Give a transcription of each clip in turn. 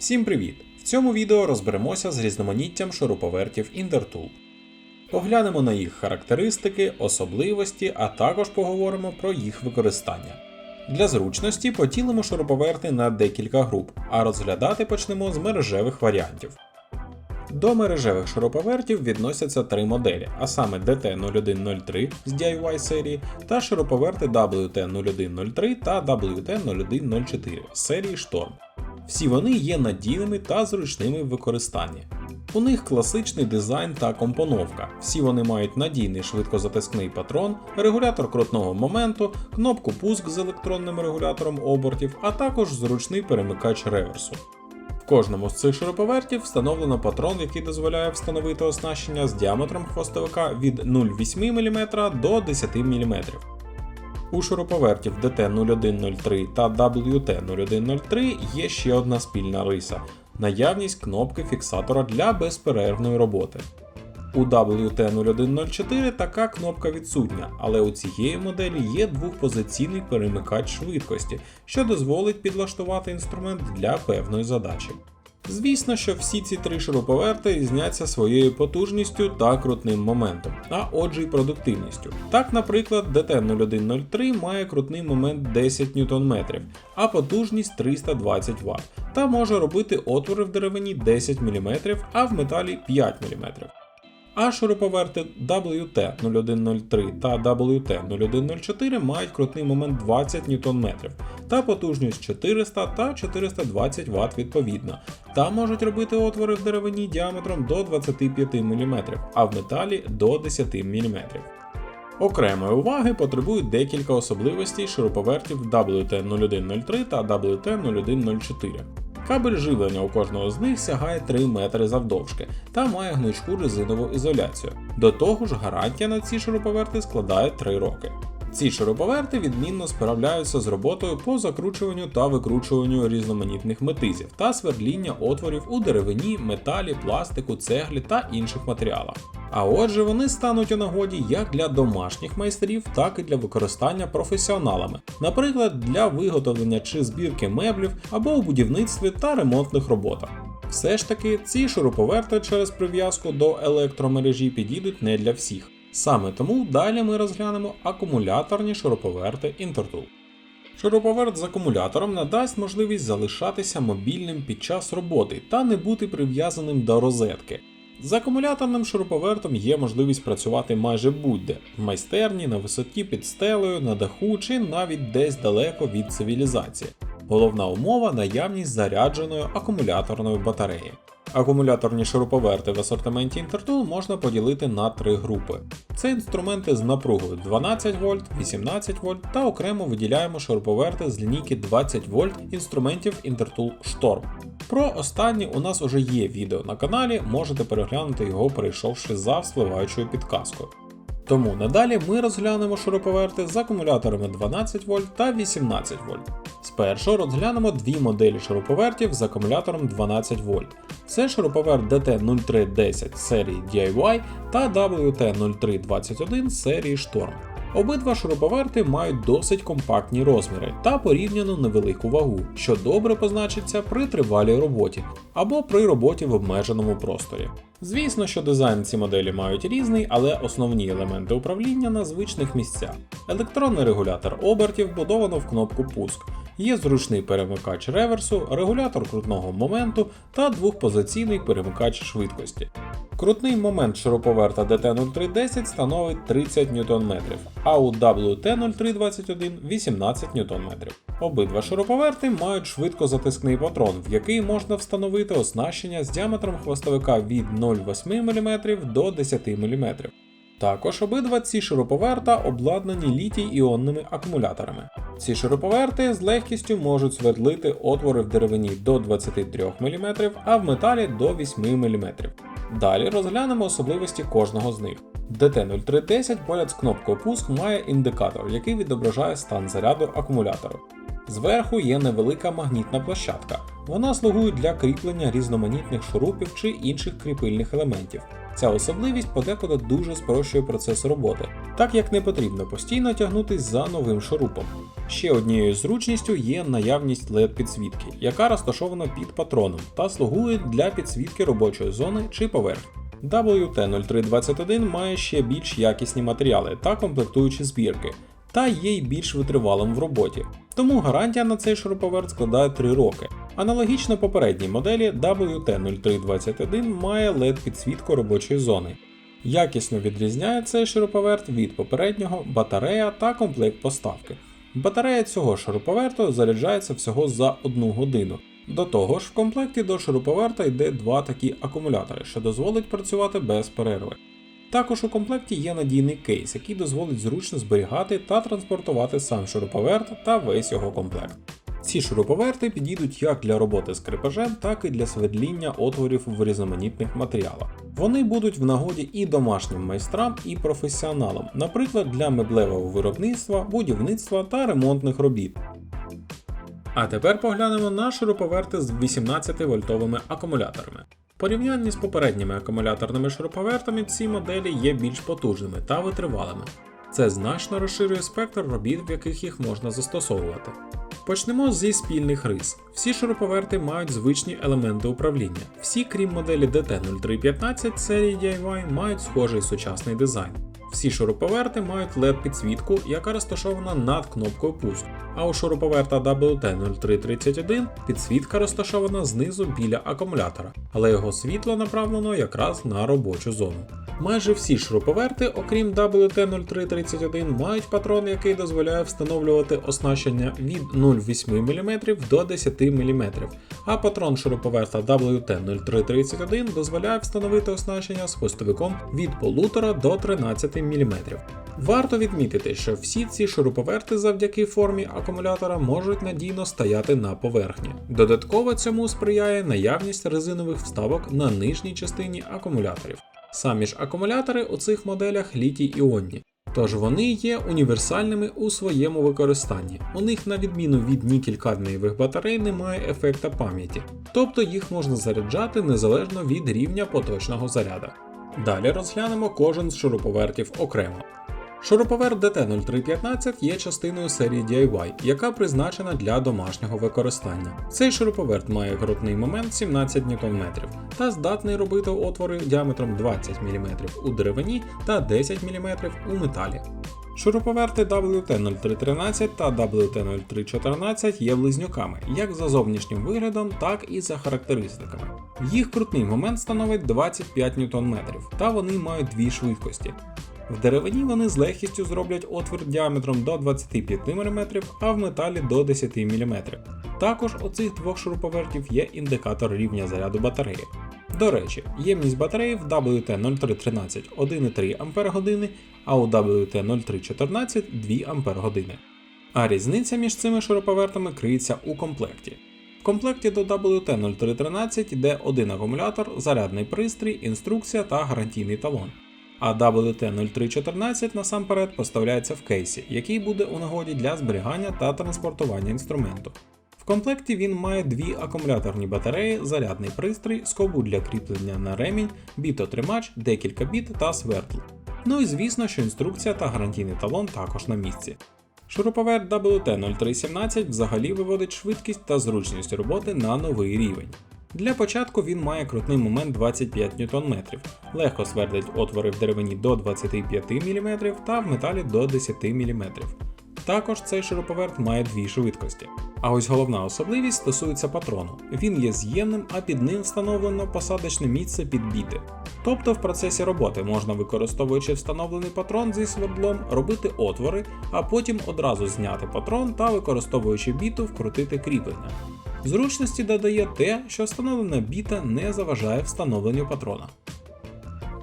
Всім привіт! В цьому відео розберемося з різноманіттям шуруповертів Intertool. Поглянемо на їх характеристики, особливості, а також поговоримо про їх використання. Для зручності поділимо шуруповерти на декілька груп, а розглядати почнемо з мережевих варіантів. До мережевих шуруповертів відносяться три моделі, а саме DT0103 з DIY серії та шуруповерти WT0103 та WT0104 з серії Storm. Всі вони є надійними та зручними в використанні. У них класичний дизайн та компоновка. Всі вони мають надійний швидкозатискний патрон, регулятор крутного моменту, кнопку пуск з електронним регулятором обертів, а також зручний перемикач реверсу. В кожному з цих шуруповертів встановлено патрон, який дозволяє встановити оснащення з діаметром хвостовика від 0,8 мм до 10 мм. У шуруповертів DT0103 та WT0103 є ще одна спільна риса наявність кнопки фіксатора для безперервної роботи. У WT0104 така кнопка відсутня, але у цієї моделі є двохпозиційний перемикач швидкості, що дозволить підлаштувати інструмент для певної задачі. Звісно, що всі ці три шуруповерти різняться своєю потужністю та крутним моментом, а отже й продуктивністю. Так, наприклад, DT0103 має крутний момент 10 Нм, а потужність 320 Вт, та може робити отвори в деревині 10 мм, а в металі 5 мм. А шуруповерти WT0103 та WT0104 мають крутний момент 20 Нм та потужність 400 та 420 Вт відповідно, та можуть робити отвори в деревині діаметром до 25 мм, а в металі до 10 мм. Окремої уваги потребують декілька особливостей шуруповертів WT0103 та WT0104. Кабель живлення у кожного з них сягає 3 метри завдовжки та має гнучку резинову ізоляцію. До того ж, гарантія на ці шуруповерти складає 3 роки. Ці шуруповерти відмінно справляються з роботою по закручуванню та викручуванню різноманітних метизів та свердління отворів у деревині, металі, пластику, цеглі та інших матеріалах. А отже, вони стануть у нагоді як для домашніх майстрів, так і для використання професіоналами, наприклад, для виготовлення чи збірки меблів або у будівництві та ремонтних роботах. Все ж таки, ці шуруповерти через прив'язку до електромережі підійдуть не для всіх. Саме тому далі ми розглянемо акумуляторні шуруповерти Intertool. Шуруповерт з акумулятором надасть можливість залишатися мобільним під час роботи та не бути прив'язаним до розетки. З акумуляторним шуруповертом є можливість працювати майже будь-де в майстерні, на висоті під стелею, на даху чи навіть десь далеко від цивілізації. Головна умова наявність зарядженої акумуляторної батареї. Акумуляторні шуруповерти в асортименті Intertool можна поділити на три групи. Це інструменти з напругою 12 вольт, 18 вольт та окремо виділяємо шуруповерти з лінійки 20 вольт інструментів Intertool Storm. Про останні у нас уже є відео на каналі, можете переглянути його, перейшовши за вспливаючою підказкою. Тому надалі ми розглянемо шуруповерти з акумуляторами 12 вольт та 18 вольт. Спершу розглянемо дві моделі шуруповертів з акумулятором 12 вольт. Це шуруповерт DT0310 серії DIY та WT0321 серії Storm. Обидва шуруповерти мають досить компактні розміри та порівняно невелику вагу, що добре позначиться при тривалій роботі або при роботі в обмеженому просторі. Звісно, що дизайн ці моделі мають різний, але основні елементи управління на звичних місцях. Електронний регулятор обертів вбудовано в кнопку пуск. Є зручний перемикач реверсу, регулятор крутного моменту та двохпозиційний перемикач швидкості. Крутний момент шуруповерта DT0310 становить 30 Нм, а у WT0321 18 Нм. Обидва шуруповерти мають швидкозатискний патрон, в який можна встановити оснащення з діаметром хвостовика від 0,8 мм до 10 мм. Також обидва ці шуруповерта обладнані літій-іонними акумуляторами. Ці шуруповерти з легкістю можуть свердлити отвори в деревині до 23 мм, а в металі до 8 мм. Далі розглянемо особливості кожного з них. DT0310 поряд з кнопкою пуск має індикатор, який відображає стан заряду акумулятора. Зверху є невелика магнітна площадка, Вона слугує для кріплення різноманітних шурупів чи інших кріпильних елементів. Ця особливість подекуди дуже спрощує процес роботи, так як не потрібно постійно тягнутись за новим шурупом. Ще однією зручністю є наявність LED підсвітки, яка розташована під патроном та слугує для підсвітки робочої зони чи поверхні. WT-0321 має ще більш якісні матеріали та комплектуючі збірки, та є й більш витривалим в роботі. Тому гарантія на цей шуруповерт складає 3 роки. Аналогічно попередній моделі WT-0321 має LED підсвітку робочої зони. Якісно відрізняє цей шуруповерт від попереднього батарея та комплект поставки. Батарея цього шуруповерту заряджається всього за 1 годину. До того ж, в комплекті до шуруповерта йде два такі акумулятори, що дозволить працювати без перерви. Також у комплекті є надійний кейс, який дозволить зручно зберігати та транспортувати сам шуруповерт та весь його комплект. Ці шуруповерти підійдуть як для роботи з крепежем, так і для свердління отворів в різноманітних матеріалах. Вони будуть в нагоді і домашнім майстрам, і професіоналам, наприклад, для меблевого виробництва, будівництва та ремонтних робіт. А тепер поглянемо на шуруповерти з 18 вольтовими акумуляторами. Порівнянні з попередніми акумуляторними шуруповертами ці моделі є більш потужними та витривалими. Це значно розширює спектр робіт, в яких їх можна застосовувати. Почнемо зі спільних рис. Всі шуруповерти мають звичні елементи управління. Всі, крім моделі DT0315 серії DIY, мають схожий сучасний дизайн. Всі шуруповерти мають LED підсвітку, яка розташована над кнопкою пуск. А у шуруповерта WT0331 підсвітка розташована знизу біля акумулятора, але його світло направлено якраз на робочу зону. Майже всі шуруповерти, окрім WT0331, мають патрон, який дозволяє встановлювати оснащення від 0,8 мм до 10 мм, а патрон шуруповерта WT0331 дозволяє встановити оснащення з хвостовиком від 1,5 до 13 мм. Варто відмітити, що всі ці шуруповерти завдяки формі акумулятора можуть надійно стояти на поверхні. Додатково цьому сприяє наявність резинових вставок на нижній частині акумуляторів. Самі ж акумулятори у цих моделях літій іонні, тож вони є універсальними у своєму використанні. У них, на відміну від нікель-кадмієвих батарей, немає ефекта пам'яті, тобто їх можна заряджати незалежно від рівня поточного заряда. Далі розглянемо кожен з шуруповертів окремо. Шуруповерт DT0315 є частиною серії DIY, яка призначена для домашнього використання. Цей шуруповерт має крутний момент 17 Нм та здатний робити отвори діаметром 20 мм у деревині та 10 мм у металі. Шуруповерти WT0313 та WT0314 є близнюками як за зовнішнім виглядом, так і за характеристиками. Їх крутний момент становить 25 Нм, та вони мають дві швидкості. В деревині вони з легкістю зроблять отвір діаметром до 25 мм, а в металі до 10 мм. Також у цих двох шуруповертів є індикатор рівня заряду батареї. До речі, ємність батареї в WT0313 1,3 Ах, а у WT0314 2 Ах. А різниця між цими шуруповертами криється у комплекті. В комплекті до WT0313 йде один акумулятор, зарядний пристрій, інструкція та гарантійний талон. А WT0314 насамперед поставляється в кейсі, який буде у нагоді для зберігання та транспортування інструменту. В комплекті він має дві акумуляторні батареї, зарядний пристрій, скобу для кріплення на ремінь, бітотримач, декілька біт та свердл. Ну і звісно, що інструкція та гарантійний талон також на місці. Шуруповерт WT0317 взагалі виводить швидкість та зручність роботи на новий рівень. Для початку він має крутний момент 25 Нм, легко свердить отвори в деревині до 25 мм та в металі до 10 мм. Також цей шуруповерт має дві швидкості. А ось головна особливість стосується патрону. Він є з'ємним, а під ним встановлено посадочне місце під біти. Тобто в процесі роботи можна, використовуючи встановлений патрон зі свердлом, робити отвори, а потім одразу зняти патрон та використовуючи біту вкрутити кріплення. Зручності додає те, що встановлена біта не заважає встановленню патрона.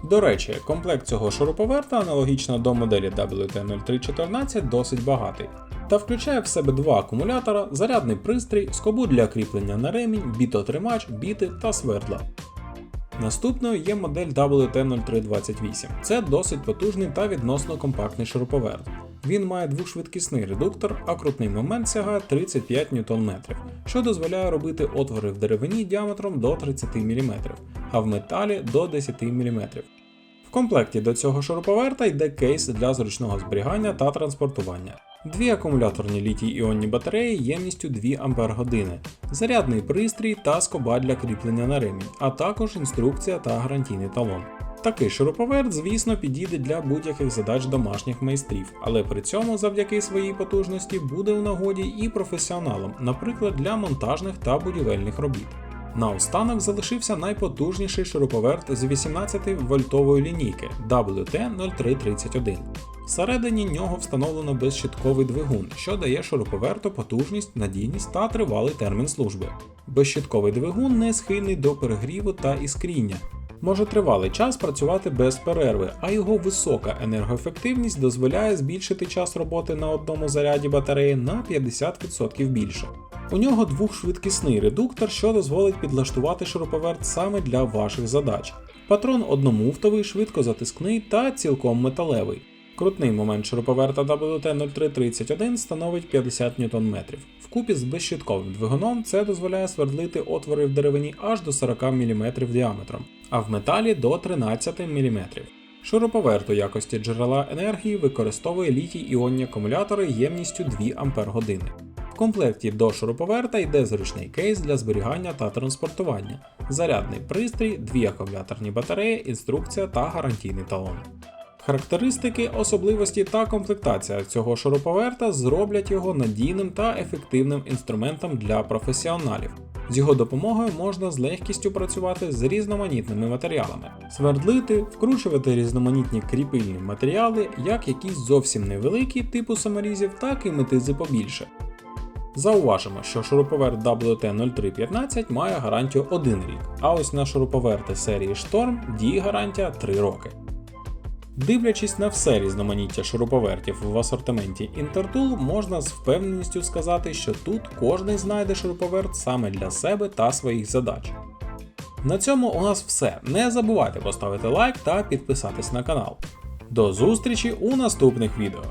До речі, комплект цього шуруповерта, аналогічно до моделі WT0314, досить багатий, та включає в себе два акумулятора, зарядний пристрій, скобу для кріплення на ремінь, бітотримач, біти та свердла. Наступною є модель WT0328. Це досить потужний та відносно компактний шуруповерт. Він має двошвидкісний редуктор, а крутний момент сягає 35 Нм, що дозволяє робити отвори в деревині діаметром до 30 мм, а в металі до 10 мм. В комплекті до цього шуруповерта йде кейс для зручного зберігання та транспортування. Дві акумуляторні літій іонні батареї ємністю 2 Ах, зарядний пристрій та скоба для кріплення на ремінь, а також інструкція та гарантійний талон. Такий шуруповерт, звісно, підійде для будь-яких задач домашніх майстрів, але при цьому завдяки своїй потужності буде у нагоді і професіоналам, наприклад, для монтажних та будівельних робіт. Наостанок залишився найпотужніший шуруповерт з 18-вольтової лінійки WT0331. Всередині нього встановлено безщитковий двигун, що дає шуруповерту потужність, надійність та тривалий термін служби. Безщитковий двигун не схильний до перегріву та іскріння. Може тривалий час працювати без перерви, а його висока енергоефективність дозволяє збільшити час роботи на одному заряді батареї на 50% більше. У нього двохшвидкісний редуктор, що дозволить підлаштувати шуруповерт саме для ваших задач. Патрон одномуфтовий, швидкозатискний та цілком металевий. Крутний момент шуруповерта WT0331 становить 50 Нм. Вкупі з безщитковим двигуном це дозволяє свердлити отвори в деревині аж до 40 мм діаметром, а в металі до 13 мм. Шуруповерт якості джерела енергії використовує літій іонні акумулятори ємністю 2 Ах. В комплекті до шуруповерта йде зручний кейс для зберігання та транспортування, зарядний пристрій, дві акумуляторні батареї, інструкція та гарантійний талон. Характеристики, особливості та комплектація цього шуруповерта зроблять його надійним та ефективним інструментом для професіоналів. З його допомогою можна з легкістю працювати з різноманітними матеріалами, свердлити, вкручувати різноманітні кріпильні матеріали, як якісь зовсім невеликі типу саморізів, так і метизи побільше. Зауважимо, що шуруповерт WT0315 має гарантію 1 рік, а ось на шуруповерти серії Storm діє гарантія 3 роки. Дивлячись на все різноманіття шуруповертів в асортименті Intertool, можна з впевненістю сказати, що тут кожний знайде шуруповерт саме для себе та своїх задач. На цьому у нас все. Не забувайте поставити лайк та підписатись на канал. До зустрічі у наступних відео.